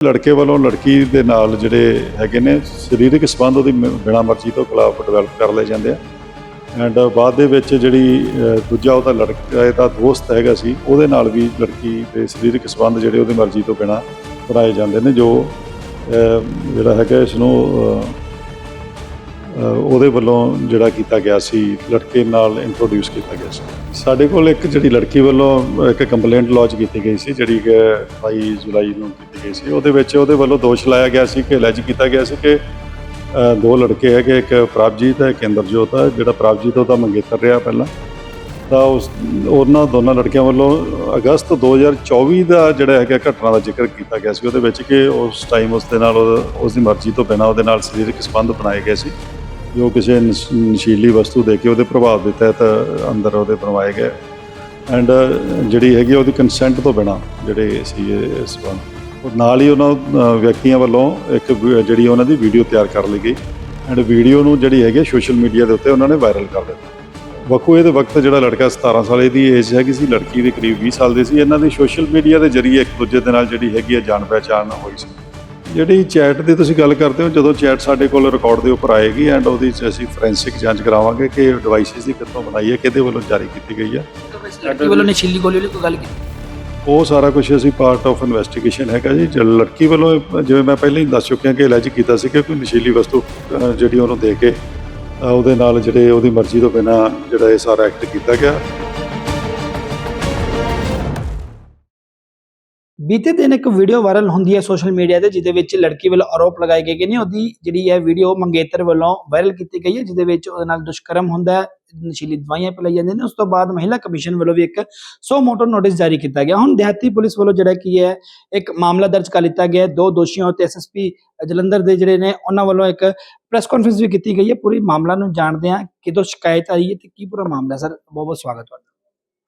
ਲੜਕੇ ਵੱਲੋਂ ਲੜਕੀ ਦੇ ਨਾਲ ਜਿਹੜੇ ਹੈਗੇ ਨੇ, ਸਰੀਰਕ ਸੰਬੰਧ ਉਹਦੀ ਮ- ਮਰਜ਼ੀ ਤੋਂ ਖਿਲਾਫ ਡਿਵੈਲਪ ਕਰ ਲਏ ਜਾਂਦੇ ਆ। ਐਂਡ ਬਾਅਦ ਦੇ ਵਿੱਚ ਜਿਹੜੀ ਦੂਜਾ ਉਹਦਾ ਲੜਕਾ, ਇਹਦਾ ਦੋਸਤ ਹੈਗਾ ਸੀ, ਉਹਦੇ ਨਾਲ ਵੀ ਲੜਕੀ ਦੇ ਸਰੀਰਕ ਸੰਬੰਧ ਜਿਹੜੇ ਉਹਦੀ ਮਰਜ਼ੀ ਤੋਂ ਬਿਨਾਂ ਬਣਾਏ ਜਾਂਦੇ ਨੇ, ਜੋ ਜਿਹੜਾ ਹੈਗਾ ਇਸ ਨੂੰ ਉਹਦੇ ਵੱਲੋਂ ਜਿਹੜਾ ਕੀਤਾ ਗਿਆ ਸੀ, ਲੜਕੇ ਨਾਲ ਇੰਟਰੋਡਿਊਸ ਕੀਤਾ ਗਿਆ ਸੀ। ਸਾਡੇ ਕੋਲ ਇੱਕ ਜਿਹੜੀ ਲੜਕੀ ਵੱਲੋਂ ਇੱਕ ਕੰਪਲੇਂਟ ਲੌਂਚ ਕੀਤੀ ਗਈ ਸੀ, ਜਿਹੜੀ ਕਿ 22 ਜੁਲਾਈ ਨੂੰ ਕੀਤੀ ਗਈ ਸੀ। ਉਹਦੇ ਵਿੱਚ ਉਹਦੇ ਵੱਲੋਂ ਦੋਸ਼ ਲਾਇਆ ਗਿਆ ਸੀ ਕਿ ਅਲੈਜ ਕੀਤਾ ਗਿਆ ਸੀ ਕਿ ਦੋ ਲੜਕੇ ਹੈਗੇ, ਇੱਕ ਪ੍ਰਭਜੀਤ ਹੈ, ਇੱਕ ਇੰਦਰਜੋਤ ਹੈ। ਜਿਹੜਾ ਪ੍ਰਭਜੀਤ ਉਹਦਾ ਮੰਗੇਤਰ ਰਿਹਾ ਪਹਿਲਾਂ। ਤਾਂ ਉਸ, ਉਹਨਾਂ ਦੋਨਾਂ ਲੜਕਿਆਂ ਵੱਲੋਂ ਅਗਸਤ 2024 ਦਾ ਜਿਹੜਾ ਹੈਗਾ ਘਟਨਾ ਦਾ ਜ਼ਿਕਰ ਕੀਤਾ ਗਿਆ ਸੀ। ਉਹਦੇ ਵਿੱਚ ਕਿ ਉਸ ਟਾਈਮ ਉਸ ਦੇ ਨਾਲ ਉਹ- ਉਸ ਦੀ ਮਰਜ਼ੀ ਤੋਂ ਬਿਨਾਂ ਉਹਦੇ ਨਾਲ ਸਰੀਰਕ ਸੰਬੰਧ ਬਣਾਏ ਗਏ ਸੀ। ਜੋ ਕਿਸੇ ਨਸ਼ੀਲੀ ਵਸਤੂ ਦੇ ਕੇ ਉਹਦੇ ਪ੍ਰਭਾਵ ਦੇ ਤਹਿਤ ਅੰਦਰ ਉਹਦੇ ਬਣਵਾਏ ਗਏ। ਐਂਡ ਜਿਹੜੀ ਹੈਗੀ ਆ ਉਹਦੀ ਕੰਸੈਂਟ ਤੋਂ ਬਿਨਾਂ ਜਿਹੜੇ ਸੀ ਇਹ ਸੰਬੰਧ ਉਹ ਨਾਲ ਹੀ ਉਹਨਾਂ ਵਿਅਕਤੀਆਂ ਵੱਲੋਂ ਇੱਕ ਜਿਹੜੀ ਉਹਨਾਂ ਦੀ ਵੀਡੀਓ ਤਿਆਰ ਕਰ ਲਈ ਗਈ। ਐਂਡ ਵੀਡੀਓ ਨੂੰ ਜਿਹੜੀ ਹੈਗੀ ਸੋਸ਼ਲ ਮੀਡੀਆ ਦੇ ਉੱਤੇ ਉਹਨਾਂ ਨੇ ਵਾਇਰਲ ਕਰ ਦਿੱਤਾ। ਵਕੂਏ ਦੇ ਵਕਤ ਜਿਹੜਾ ਲੜਕਾ 17 ਸਾਲ ਦੀ ਏਜ ਹੈਗੀ ਸੀ, ਲੜਕੀ ਦੇ ਕਰੀਬ 20 ਸਾਲ ਦੀ ਸੀ, ਇਹਨਾਂ ਦੀ ਸੋਸ਼ਲ ਮੀਡੀਆ ਦੇ ਜ਼ਰੀਏ ਇੱਕ ਦੂਜੇ ਦੇ ਨਾਲ ਜਿਹੜੀ ਹੈਗੀ ਹੈ ਜਾਣ ਪਹਿਚਾਣ ਹੋਈ ਸੀ। ਜਿਹੜੀ ਚੈਟ ਦੀ ਤੁਸੀਂ ਗੱਲ ਕਰਦੇ ਹੋ ਜਦੋਂ ਚੈਟ ਸਾਡੇ ਕੋਲ ਰਿਕਾਰਡ ਦੇ ਉੱਪਰ ਆਏਗੀ ਐਂਡ ਉਹਦੀ ਅਸੀਂ ਫੋਰੈਂਸਿਕ ਜਾਂਚ ਕਰਾਵਾਂਗੇ ਕਿ ਡਿਵਾਈਸਿਸ ਦੀ ਕਿੱਥੋਂ ਬਣਾਈ ਹੈ ਕਿਹਦੇ ਵੱਲੋਂ ਜਾਰੀ ਕੀਤੀ ਗਈ ਹੈ। ਲੜਕੀ ਵੱਲੋਂ ਨਸ਼ੀਲੀ ਗੋਲੀ ਵਾਲੀ ਕੋਈ ਗੱਲ ਕੀਤੀ? ਉਹ ਸਾਰਾ ਕੁਝ ਅਸੀਂ ਪਾਰਟ ਆਫ ਇਨਵੈਸਟੀਗੇਸ਼ਨ ਹੈਗਾ ਜੀ। ਜੋ ਲੜਕੀ ਵੱਲੋਂ ਇਹ- ਜਿਵੇਂ ਮੈਂ ਪਹਿਲਾਂ ਹੀ ਦੱਸ ਚੁੱਕਿਆ ਕਿ ਅਲੈਜ ਕੀਤਾ ਸੀ ਕਿ ਕੋਈ ਨਸ਼ੀਲੀ ਵਸਤੂ ਜਿਹੜੀ ਉਹਨੂੰ ਦੇ ਕੇ ਉਹਦੇ ਨਾਲ ਜਿਹੜੇ ਉਹਦੀ ਮਰਜ਼ੀ ਤੋਂ ਬਿਨਾਂ ਜਿਹੜਾ ਇਹ ਸਾਰਾ ਐਕਟ ਕੀਤਾ ਗਿਆ। ਬੀਤੇ ਦਿਨ ਇੱਕ ਵੀਡੀਓ ਵਾਇਰਲ ਹੁੰਦੀ ਹੈ ਸੋਸ਼ਲ ਮੀਡੀਆ ਤੇ, ਜਿਹਦੇ ਵਿੱਚ ਲੜਕੀ ਵੱਲੋਂ ਆਰੋਪ ਲਗਾਏ ਗਏ ਨੇ ਉਹਦੀ ਜਿਹੜੀ ਹੈ ਵੀਡੀਓ ਮੰਗੇਤਰ ਵੱਲੋਂ ਵਾਇਰਲ ਕੀਤੀ ਗਈ ਹੈ, ਜਿਹਦੇ ਵਿੱਚ ਉਹਦੇ ਨਾਲ ਦੁਸ਼ਕਰਮ ਹੁੰਦਾ ਹੈ, ਨਸ਼ੀਲੀ ਦਵਾਈਆਂ ਪਿਲਾਈ ਜਾਂਦੀਆਂ ਨੇ। ਉਸ ਤੋਂ ਬਾਅਦ ਮਹਿਲਾ ਕਮਿਸ਼ਨ ਵੱਲੋਂ ਵੀ ਇੱਕ ਸੋ ਮੋਟਰ ਨੋਟਿਸ ਜਾਰੀ ਕੀਤਾ ਗਿਆ। ਹੁਣ ਦਿਹਾਤੀ ਪੁਲਿਸ ਵੱਲੋਂ ਜਿਹੜਾ ਕੀ ਹੈ, ਇੱਕ ਮਾਮਲਾ ਦਰਜ ਕਰ ਲਿੱਤਾ ਗਿਆ ਦੋ ਦੋਸ਼ੀਆਂ ਉੱਤੇ ਐਸਐਸਪੀ ਜਲੰਧਰ ਦੇ ਜਿਹੜੇ ਨੇ, ਉਹਨਾਂ ਵੱਲੋਂ ਇੱਕ ਪ੍ਰੈਸ ਕਾਨਫਰੰਸ ਵੀ ਕੀਤੀ ਗਈ ਹੈ। ਪੂਰੀ ਮਾਮਲਾ ਨੂੰ ਜਾਣਦੇ ਹਾਂ। ਕਿਦੋਂ ਸ਼ਿਕਾਇਤ ਆਈ ਹੈ ਤੇ ਕੀ ਪੂਰਾ ਮਾਮਲਾ ਸਰ ਬਹੁਤ ਬਹੁਤ ਸਵਾਗਤ ਤੁਹਾਡਾ।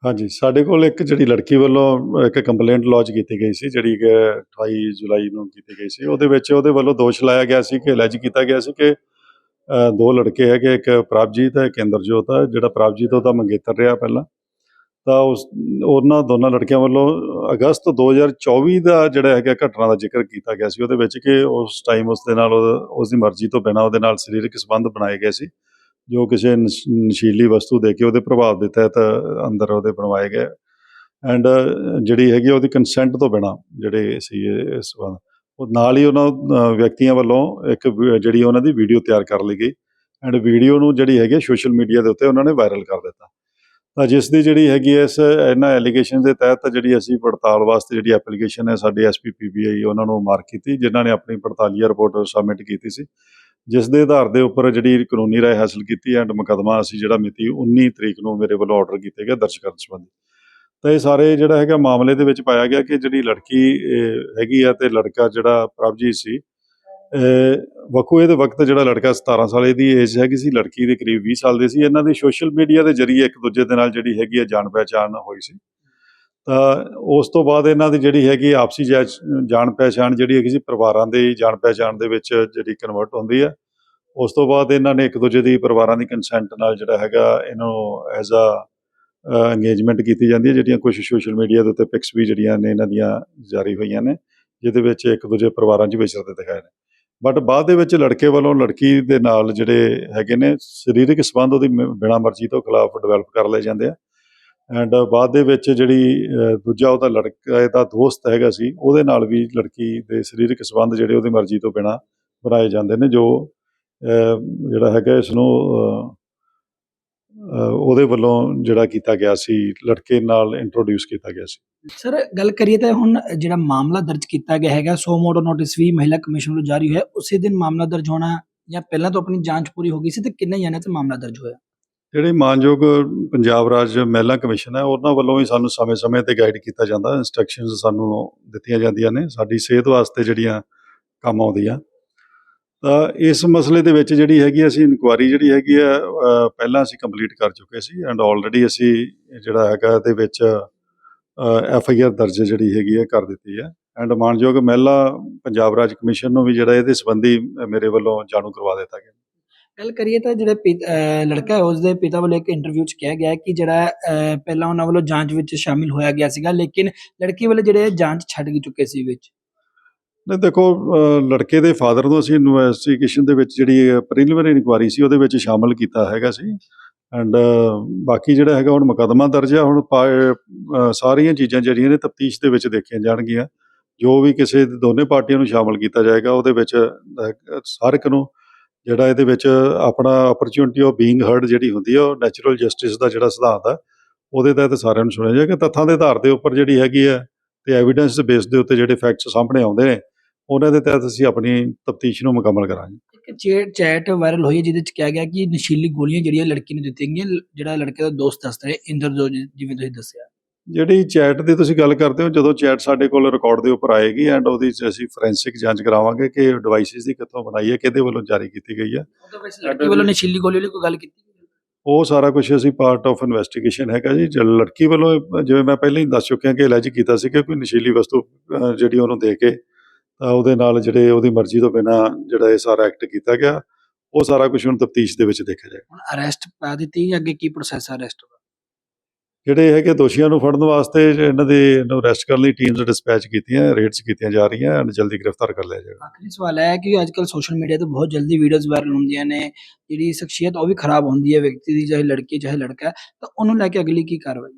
ਹਾਂਜੀ, ਸਾਡੇ ਕੋਲ ਇੱਕ ਜਿਹੜੀ ਲੜਕੀ ਵੱਲੋਂ, ਇੱਕ ਕੰਪਲੇਂਟ ਲੌਂਚ ਕੀਤੀ ਗਈ ਸੀ, ਜਿਹੜੀ ਕਿ 28 ਜੁਲਾਈ ਨੂੰ ਕੀਤੀ ਗਈ ਸੀ, ਉਹਦੇ ਵਿੱਚ ਉਹਦੇ ਵੱਲੋਂ ਦੋਸ਼ ਲਾਇਆ ਗਿਆ ਸੀ ਕਿ ਅਲੈਜ ਕੀਤਾ ਗਿਆ ਸੀ ਕਿ ਦੋ ਲੜਕੇ ਹੈਗੇ, ਇੱਕ ਪ੍ਰਭਜੀਤ ਹੈ, ਇੱਕ ਇੰਦਰਜੋਤ ਹੈ, ਜਿਹੜਾ ਪ੍ਰਭਜੀਤ ਉਹਦਾ ਮੰਗੇਤਰ ਰਿਹਾ ਪਹਿਲਾਂ। ਤਾਂ ਉਸ, ਉਹਨਾਂ ਦੋਨਾਂ ਲੜਕਿਆਂ ਵੱਲੋਂ ਅਗਸਤ 2024 ਦਾ ਜਿਹੜਾ ਹੈਗਾ ਘਟਨਾ ਦਾ ਜ਼ਿਕਰ ਕੀਤਾ ਗਿਆ ਸੀ, ਉਹਦੇ ਵਿੱਚ ਕਿ ਉਸ ਟਾਈਮ ਉਸ ਦੇ ਨਾਲ ਉਹ- ਉਸ ਦੀ ਮਰਜ਼ੀ ਤੋਂ ਬਿਨਾਂ ਉਹਦੇ ਨਾਲ ਸਰੀਰਕ ਸੰਬੰਧ ਬਣਾਏ ਗਏ ਸੀ। ਜੋ ਕਿਸੇ ਨਸ਼- ਨਸ਼ੀਲੀ ਵਸਤੂ ਦੇ ਕੇ ਉਹਦੇ ਪ੍ਰਭਾਵ ਦੇ ਤਹਿਤ ਅੰਦਰ ਉਹਦੇ ਬਣਵਾਏ ਗਏ। ਐਂਡ ਜਿਹੜੀ ਹੈਗੀ ਉਹਦੀ ਕੰਸੈਂਟ ਤੋਂ ਬਿਨਾਂ ਜਿਹੜੇ ਸੀ ਇਹ ਸੰਬੰਧ ਉਹ ਨਾਲ ਹੀ ਉਹਨਾਂ ਵਿਅਕਤੀਆਂ ਵੱਲੋਂ ਇੱਕ ਜਿਹੜੀ ਉਹਨਾਂ ਦੀ ਵੀਡੀਓ ਤਿਆਰ ਕਰ ਲਈ ਗਈ। ਐਂਡ ਵੀਡੀਓ ਨੂੰ ਜਿਹੜੀ ਹੈਗੀ ਸੋਸ਼ਲ ਮੀਡੀਆ ਦੇ ਉੱਤੇ ਉਹਨਾਂ ਨੇ ਵਾਇਰਲ ਕਰ ਦਿੱਤਾ। ਤਾਂ ਜਿਸ ਦੀ ਜਿਹੜੀ ਹੈਗੀ ਹੈ ਇਸ, ਇਹਨਾਂ ਐਲੀਗੇਸ਼ਨ ਦੇ ਤਹਿਤ ਜਿਹੜੀ ਅਸੀਂ ਪੜਤਾਲ ਵਾਸਤੇ ਜਿਹੜੀ ਐਪਲੀਕੇਸ਼ਨ ਹੈ, ਸਾਡੀ ਐਸਪੀਪੀਬੀਆਈ ਉਹਨਾਂ ਨੂੰ ਮਾਰਕ ਕੀਤੀ, ਜਿਨ੍ਹਾਂ ਨੇ ਆਪਣੀ ਪੜਤਾਲੀਆ ਰਿਪੋਰਟ ਸਬਮਿਟ ਕੀਤੀ ਸੀ। ਜਿਸ ਦੇ ਆਧਾਰ ਦੇ ਉੱਪਰ ਜਿਹੜੀ ਕਾਨੂੰਨੀ ਰਾਏ ਹਾਸਲ ਕੀਤੀ ਐਂਡ ਮੁਕੱਦਮਾ ਅਸੀਂ ਜਿਹੜਾ ਮਿਤੀ 19 ਤਰੀਕ ਨੂੰ ਮੇਰੇ ਵੱਲੋਂ ਆਰਡਰ ਕੀਤੇ ਗਏ ਦਰਜ ਕਰਨ ਸੰਬੰਧੀ। ਤਾਂ ਇਹ ਸਾਰੇ ਜਿਹੜਾ ਹੈਗਾ ਮਾਮਲੇ ਦੇ ਵਿੱਚ ਪਾਇਆ ਗਿਆ ਕਿ ਜਿਹੜੀ ਲੜਕੀ ਹੈਗੀ ਆ ਤੇ ਲੜਕਾ ਜਿਹੜਾ ਪ੍ਰਭਜੀਤ ਸੀ ਵਕੂਏ ਦੇ ਵਕਤ ਜਿਹੜਾ ਲੜਕਾ 17 ਸਾਲ ਦੀ ਏਜ ਹੈਗੀ ਸੀ, ਲੜਕੀ ਦੇ ਕਰੀਬ 20 ਸਾਲ ਦੀ ਸੀ। ਇਹਨਾਂ ਦੀ ਸੋਸ਼ਲ ਮੀਡੀਆ ਦੇ ਜ਼ਰੀਏ ਇੱਕ ਦੂਜੇ ਦੇ ਨਾਲ ਜਿਹੜੀ ਹੈਗੀ ਆ ਜਾਣ ਪਹਿਚਾਣ ਹੋਈ ਸੀ। ਤਾਂ ਉਸ ਤੋਂ ਬਾਅਦ ਇਹਨਾਂ ਦੀ ਜਿਹੜੀ ਹੈਗੀ ਆਪਸੀ ਜੈ- ਜਾਣ ਪਹਿਚਾਣ ਜਿਹੜੀ ਹੈਗੀ ਸੀ ਪਰਿਵਾਰਾਂ ਦੇ ਜਾਣ ਪਹਿਚਾਣ ਦੇ ਵਿੱਚ ਜਿਹੜੀ ਕਨਵਰਟ ਹੁੰਦੀ ਹੈ ਉਸ ਤੋਂ ਬਾਅਦ ਇਹਨਾਂ ਨੇ ਇੱਕ ਦੂਜੇ ਦੀ ਪਰਿਵਾਰਾਂ ਦੀ ਕੰਸੈਂਟ ਨਾਲ ਜਿਹੜਾ ਹੈਗਾ ਇਹਨੂੰ ਐਜ਼ ਅ ਇੰਗੇਜਮੈਂਟ ਕੀਤੀ ਜਾਂਦੀ ਹੈ ਜਿਹੜੀਆਂ ਕੁਝ ਸੋਸ਼ਲ ਮੀਡੀਆ ਦੇ ਉੱਤੇ ਪਿਕਸ ਵੀ ਜਿਹੜੀਆਂ ਨੇ ਇਹਨਾਂ ਦੀਆਂ ਜਾਰੀ ਹੋਈਆਂ ਨੇ, ਜਿਹਦੇ ਵਿੱਚ ਇੱਕ ਦੂਜੇ ਪਰਿਵਾਰਾਂ 'ਚ ਵਿਚਰਦੇ ਦਿਖਾਏ ਨੇ। ਬਟ ਬਾਅਦ ਦੇ ਵਿੱਚ ਲੜਕੇ ਵੱਲੋਂ ਲੜਕੀ ਦੇ ਨਾਲ ਜਿਹੜੇ ਹੈਗੇ ਨੇ, ਸਰੀਰਕ ਸੰਬੰਧ ਉਹਦੀ ਮ- ਮਰਜ਼ੀ ਤੋਂ ਖਿਲਾਫ ਡਿਵੈਲਪ ਕਰ ਲਏ ਜਾਂਦੇ ਆ। ਐਂਡ ਬਾਅਦ ਦੇ ਵਿੱਚ ਜਿਹੜੀ ਦੂਜਾ ਉਹਦਾ ਲੜਕਾ ਦਾ ਦੋਸਤ ਹੈਗਾ ਸੀ, ਉਹਦੇ ਨਾਲ ਵੀ ਲੜਕੀ ਦੇ ਸਰੀਰਕ ਸੰਬੰਧ ਜਿਹੜੇ ਉਹਦੀ ਮਰਜ਼ੀ ਤੋਂ ਬਿਨਾਂ ਬਣਾਏ ਜਾਂਦੇ ਨੇ, ਜੋ ਜਿਹੜਾ ਹੈਗਾ ਇਸ ਨੂੰ ਉਹਦੇ ਵੱਲੋਂ ਜਿਹੜਾ ਕੀਤਾ ਗਿਆ ਸੀ, ਲੜਕੇ ਨਾਲ ਇੰਟਰੋਡਿਊਸ ਕੀਤਾ ਗਿਆ ਸੀ। ਸਰ ਗੱਲ ਕਰੀਏ ਤਾਂ ਹੁਣ ਜਿਹੜਾ ਮਾਮਲਾ ਦਰਜ ਕੀਤਾ ਗਿਆ ਹੈਗਾ, ਸੋ ਮੋਟੋ ਨੋਟਿਸ ਵੀ ਮਹਿਲਾ ਕਮਿਸ਼ਨ ਵੱਲੋਂ ਜਾਰੀ ਹੋਇਆ, ਉਸੇ ਦਿਨ ਮਾਮਲਾ ਦਰਜ ਹੋਣਾ ਜਾਂ ਪਹਿਲਾਂ ਤੋਂ ਆਪਣੀ ਜਾਂਚ ਪੂਰੀ ਹੋ ਗਈ ਸੀ, ਤੇ ਕਿੰਨੇ ਜਣਿਆਂ ਤੇ ਮਾਮਲਾ ਦਰਜ ਹੋਇਆ? ਜਿਹੜੇ ਮਾਨਯੋਗ ਪੰਜਾਬ ਰਾਜ ਮਹਿਲਾ ਕਮਿਸ਼ਨ ਹੈ, ਉਹਨਾਂ ਵੱਲੋਂ ਵੀ ਸਾਨੂੰ ਸਮੇਂ-ਸਮੇਂ ਤੇ ਗਾਈਡ ਕੀਤਾ ਜਾਂਦਾ ਇਨਸਟਰਕਸ਼ਨਸ ਸਾਨੂੰ ਦਿੱਤੀਆਂ ਜਾਂਦੀਆਂ ਨੇ। ਸਾਡੀ ਸਿਹਤ ਵਾਸਤੇ ਜਿਹੜੀਆਂ ਕੰਮ ਆਉਂਦੀਆਂ। ਤਾਂ ਇਸ ਮਸਲੇ ਦੇ ਵਿੱਚ ਜਿਹੜੀ ਹੈਗੀ ਅਸੀਂ ਇਨਕੁਆਰੀ ਜਿਹੜੀ ਹੈਗੀ ਆ ਪਹਿਲਾਂ ਅਸੀਂ ਕੰਪਲੀਟ ਕਰ ਚੁੱਕੇ ਸੀ ਐਂਡ ਆਲਰੇਡੀ ਅਸੀਂ ਜਿਹੜਾ ਹੈਗਾ ਇਹਦੇ ਵਿੱਚ ਐਫ ਆਈ ਆਰ ਦਰਜ ਜਿਹੜੀ ਹੈਗੀ ਹੈ ਕਰ ਦਿੱਤੀ ਹੈ ਐਂਡ ਮਾਨਯੋਗ ਮਹਿਲਾ ਪੰਜਾਬ ਰਾਜ ਕਮਿਸ਼ਨ ਨੂੰ ਵੀ ਜਿਹੜਾ ਇਹਦੇ ਸੰਬੰਧੀ ਮੇਰੇ ਵੱਲੋਂ ਜਾਣੂ ਕਰਵਾ ਦਿੱਤਾ ਗਿਆ। ਗੱਲ ਕਰੀਏ ਤਾਂ ਜਿਹੜਾ ਪਿਤ- ਲੜਕਾ ਹੈ ਉਸ ਦੇ ਪਿਤਾ ਵੱਲੋਂ ਇੱਕ ਇੰਟਰਵਿਊ 'ਚ ਕਿਹਾ ਗਿਆ ਹੈ ਕਿ ਜਿਹੜਾ ਪਹਿਲਾਂ ਉਹਨਾਂ ਵੱਲੋਂ ਜਾਂਚ ਵਿੱਚ ਸ਼ਾਮਿਲ ਹੋਇਆ ਗਿਆ ਸੀਗਾ, ਲੇਕਿਨ ਲੜਕੀ ਵੱਲੋਂ ਜਿਹੜੇ ਜਾਂਚ ਛੱਡ ਚੁੱਕੇ ਸੀ ਵਿੱਚ। ਨਹੀਂ, ਦੇਖੋ ਲੜਕੇ ਦੇ ਫਾਦਰ ਨੂੰ ਅਸੀਂ ਇਨਵੈਸਟੀਗੇਸ਼ਨ ਦੇ ਵਿੱਚ ਜਿਹੜੀ ਪ੍ਰੀਲਿਮਿਨਰੀ ਇਨਕੁਆਰੀ ਸੀ, ਉਹਦੇ ਵਿੱਚ ਸ਼ਾਮਲ ਕੀਤਾ ਹੈਗਾ ਸੀ। ਐਂਡ ਬਾਕੀ ਜਿਹੜਾ ਹੈਗਾ, ਹੁਣ ਮੁਕੱਦਮਾ ਦਰਜ ਆ, ਹੁਣ ਸਾਰੀਆਂ ਚੀਜ਼ਾਂ ਜਿਹੜੀਆਂ ਨੇ ਤਫਤੀਸ਼ ਦੇ ਵਿੱਚ ਦੇਖੀਆਂ ਜਾਣਗੀਆਂ। ਜੋ ਵੀ ਕਿਸੇ ਦੋਨੇ ਪਾਰਟੀਆਂ ਨੂੰ ਸ਼ਾਮਲ ਕੀਤਾ ਜਾਏਗਾ, ਉਹਦੇ ਵਿੱਚ ਹਰ ਇੱਕ ਨੂੰ ਜਿਹੜਾ ਇਹਦੇ ਵਿੱਚ ਆਪਣਾ ਅਪਰਚੂਨਿਟੀ ਆਫ ਬੀਇੰਗ ਹਰਡ ਜਿਹੜੀ ਹੁੰਦੀ ਹੈ ਉਹ ਨੈਚੁਰਲ ਜਸਟਿਸ ਦਾ ਜਿਹੜਾ ਸਿਧਾਂਤ ਹੈ ਉਹਦੇ ਤਹਿਤ ਸਾਰਿਆਂ ਨੂੰ ਸੁਣਿਆ ਜਾਏਗਾ ਤੱਥਾਂ ਦੇ ਆਧਾਰ ਦੇ ਉੱਪਰ ਜਿਹੜੀ ਹੈਗੀ ਹੈ ਤੇ ਐਵੀਡੈਂਸ ਦੇ ਬੇਸ ਦੇ ਉੱਤੇ ਜਿਹੜੇ ਫੈਕਟਸ ਸਾਹਮਣੇ ਆਉਂਦੇ ਨੇ, ਉਹਨਾਂ ਦੇ ਤਹਿਤ ਅਸੀਂ ਆਪਣੀ ਤਫਤੀਸ਼ ਨੂੰ ਮੁਕੰਮਲ ਕਰਾਂਗੇ। ਇੱਕ ਚੈਟ ਚੈਟ ਵਾਇਰਲ ਹੋਈ ਹੈ, ਜਿਹਦੇ ਵਿੱਚ ਕਿਹਾ ਗਿਆ ਕਿ ਨਸ਼ੀਲੀ ਗੋਲੀਆਂ ਜਿਹੜੀਆਂ ਲੜਕੀ ਨੂੰ ਦਿੱਤੀਆਂ ਗਈਆਂ, ਜਿਹੜਾ ਲੜਕੇ ਦਾ ਦੋਸਤ ਦੱਸਦਾ ਹੈ ਇੰਦਰਜੋਤ ਜੀ- ਜਿਵੇਂ ਤੁਸੀਂ ਦੱਸਿਆ। ਜਿਹੜੀ ਚੈਟ ਦੀ ਤੁਸੀਂ ਗੱਲ ਕਰਦੇ ਹੋ ਜਦੋਂ ਚੈਟ ਸਾਡੇ ਕੋਲ ਰਿਕਾਰਡ ਦੇ ਉੱਪਰ ਆਏਗੀ ਐਂਡ ਉਹਦੀ ਅਸੀਂ ਫੋਰੈਂਸਿਕ ਜਾਂਚ ਕਰਾਵਾਂਗੇ ਕਿ ਡਿਵਾਈਸਿਸ ਦੀ ਕਿੱਥੋਂ ਬਣਾਈ ਹੈ ਕਿਹਦੇ ਵੱਲੋਂ ਜਾਰੀ ਕੀਤੀ ਗਈ ਹੈ। ਲੜਕੀ ਵੱਲੋਂ ਨਸ਼ੀਲੀ ਗੋਲੀ ਵਾਲੀ ਕੋਈ ਗੱਲ ਕੀਤੀ? ਉਹ ਸਾਰਾ ਕੁਝ ਅਸੀਂ ਪਾਰਟ ਆਫ ਇਨਵੈਸਟੀਗੇਸ਼ਨ ਹੈਗਾ ਜੀ। ਜਦ ਲੜਕੀ ਵੱਲੋਂ ਜਿਵੇਂ ਮੈਂ ਪਹਿਲਾਂ ਹੀ ਦੱਸ ਚੁੱਕਿਆ ਕਿ ਅਲੈਜ ਕੀਤਾ ਸੀ ਕਿ ਕੋਈ ਨਸ਼ੀਲੀ ਵਸਤੂ ਜਿਹੜੀ ਉਹਨੂੰ ਦੇ ਕੇ ਤਾਂ ਉਹਦੇ ਨਾਲ ਜਿਹੜੇ ਉਹਦੀ ਮਰਜ਼ੀ ਤੋਂ ਬਿਨਾ ਜਿਹੜਾ ਇਹ ਸਾਰਾ ਐਕਟ ਕੀਤਾ ਗਿਆ ਉਹ ਸਾਰਾ ਕੁਝ ਹੁਣ ਤਫਤੀਸ਼ ਦੇ ਵਿੱਚ ਦੇਖਿਆ ਜਾਏਗਾ। ਹੁਣ ਅਰੈਸਟ ਪਾ ਦਿੱਤੀ ਜਾਂ ਅੱਗੇ ਕੀ ਪ੍ਰੋਸੈਸ ਹੈ ਅਰੈਸਟ ਜਿਹੜੇ ਹੈਗੇ ਦੋਸ਼ੀਆਂ ਨੂੰ ਫੜਨ ਵਾਸਤੇ ਇਹਨਾਂ ਦੇ ਨੂੰ ਅਰੈਸਟ ਕਰਨ ਲਈ ਟੀਮਸ ਡਿਸਪੈਚ ਕੀਤੀਆਂ ਰੇਡਸ ਕੀਤੀਆਂ ਜਾ ਰਹੀਆਂ ਐਂਡ ਜਲਦੀ ਗ੍ਰਿਫਤਾਰ ਕਰ ਲਿਆ ਜਾਏਗਾ ਆਖਰੀ ਸਵਾਲ ਹੈ ਕਿ ਅੱਜ ਕੱਲ ਸੋਸ਼ਲ ਮੀਡੀਆ ਤੇ ਬਹੁਤ ਜਲਦੀ ਵੀਡੀਓਜ਼ ਵਾਇਰਲ ਹੁੰਦੀਆਂ ਨੇ ਜਿਹੜੀ ਸ਼ਖਸੀਅਤ ਉਹ ਵੀ ਖਰਾਬ ਹੁੰਦੀ ਹੈ ਵਿਅਕਤੀ ਦੀ ਚਾਹੇ ਲੜਕੀ ਚਾਹੇ ਲੜਕਾ ਤਾਂ ਉਹਨੂੰ ਲੈ ਕੇ ਅਗਲੀ ਕੀ ਕਾਰਵਾਈ?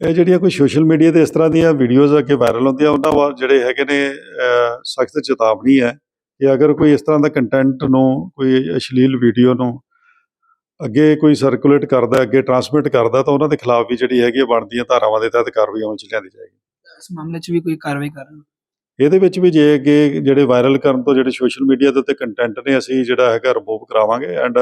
ਇਹ ਜਿਹੜੀਆਂ ਕੋਈ ਸੋਸ਼ਲ ਮੀਡੀਆ ਤੇ ਇਸ ਤਰ੍ਹਾਂ ਦੀਆਂ ਵੀਡੀਓਜ਼ ਅੱਗੇ ਵਾਇਰਲ ਹੁੰਦੀਆਂ ਉਹਨਾਂ ਵਾ ਜਿਹੜੇ ਹੈਗੇ ਨੇ ਸਖਤ ਚੇਤਾਵਨੀ ਹੈ ਕਿ ਅਗਰ ਕੋਈ ਇਸ ਤਰ੍ਹਾਂ ਦਾ ਕੰਟੈਂਟ ਨੂੰ ਕੋਈ ਅਸ਼ਲੀਲ ਵੀਡੀਓ ਨੂੰ ਅੱਗੇ ਕੋਈ ਸਰਕੂਲੇਟ ਕਰਦਾ ਅੱਗੇ ਟਰਾਂਸਮਿਟ ਕਰਦਾ ਤਾਂ ਉਹਨਾਂ ਦੇ ਖਿਲਾਫ ਵੀ ਜਿਹੜੀ ਹੈਗੀ ਬਣਦੀਆਂ ਧਾਰਾਵਾਂ ਦੇ ਤਹਿਤ ਕਾਰਵਾਈ ਅਮਲ ਚ ਲਿਆਂਦੀ ਜਾਏਗੀ। ਇਸ ਮਾਮਲੇ 'ਚ ਵੀ ਕੋਈ ਕਾਰਵਾਈ ਕਰਨ ਇਹਦੇ ਵਿੱਚ ਵੀ ਜੇ ਅੱਗੇ ਜਿਹੜੇ ਵਾਇਰਲ ਕਰਨ ਤੋਂ ਜਿਹੜੇ ਸੋਸ਼ਲ ਮੀਡੀਆ ਦੇ ਉੱਤੇ ਕੰਟੈਂਟ ਨੇ ਅਸੀਂ ਜਿਹੜਾ ਹੈਗਾ ਰਿਮੂਵ ਕਰਾਵਾਂਗੇ ਐਂਡ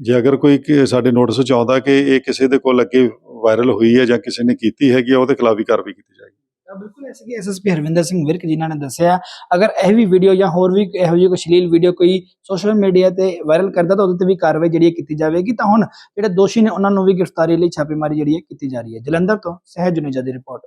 ਜੇ ਅਗਰ ਕੋਈ ਸਾਡੇ ਨੋਟਿਸ ਚ ਆਉਂਦਾ ਕਿ ਇਹ ਕਿਸੇ ਦੇ ਕੋਲ ਅੱਗੇ ਵਾਇਰਲ ਹੋਈ ਹੈ ਜਾਂ ਕਿਸੇ ਨੇ ਕੀਤੀ ਹੈਗੀ ਉਹਦੇ ਖਿਲਾਫ ਵੀ ਕਾਰਵਾਈ ਕੀਤੀ ਜਾਏਗੀ। ਬਿਲਕੁਲ ਐਸੇ ਕਿ ਐਸਐਸਪੀ ਹਰਵਿੰਦਰ ਸਿੰਘ ਵਿਰਕ ਜਿਨ੍ਹਾਂ ਨੇ ਦੱਸਿਆ, ਅਗਰ ਇਹ ਵੀ ਵੀਡੀਓ ਜਾਂ ਹੋਰ ਵੀ ਇਹੋ ਜਿਹੀ ਕੋਈ ਅਸ਼ਲੀਲ ਵੀਡੀਓ ਕੋਈ ਸੋਸ਼ਲ ਮੀਡੀਆ ਤੇ ਵਾਇਰਲ ਕਰਦਾ ਤਾਂ ਉਹਦੇ ਤੇ ਵੀ ਕਾਰਵਾਈ ਜਿਹੜੀ ਹੈ ਕੀਤੀ ਜਾਵੇਗੀ। ਤਾਂ ਹੁਣ ਜਿਹੜੇ ਦੋਸ਼ੀ ਨੇ, ਉਹਨਾਂ ਨੂੰ ਵੀ ਗ੍ਰਿਫਤਾਰੀ ਲਈ ਛਾਪੇਮਾਰੀ ਜਿਹੜੀ ਹੈ ਕੀਤੀ ਜਾ ਰਹੀ ਹੈ। ਜਲੰਧਰ ਤੋਂ ਸਹਿਜ ਜੁਨੇਜਾ ਦੀ ਰਿਪੋਰਟ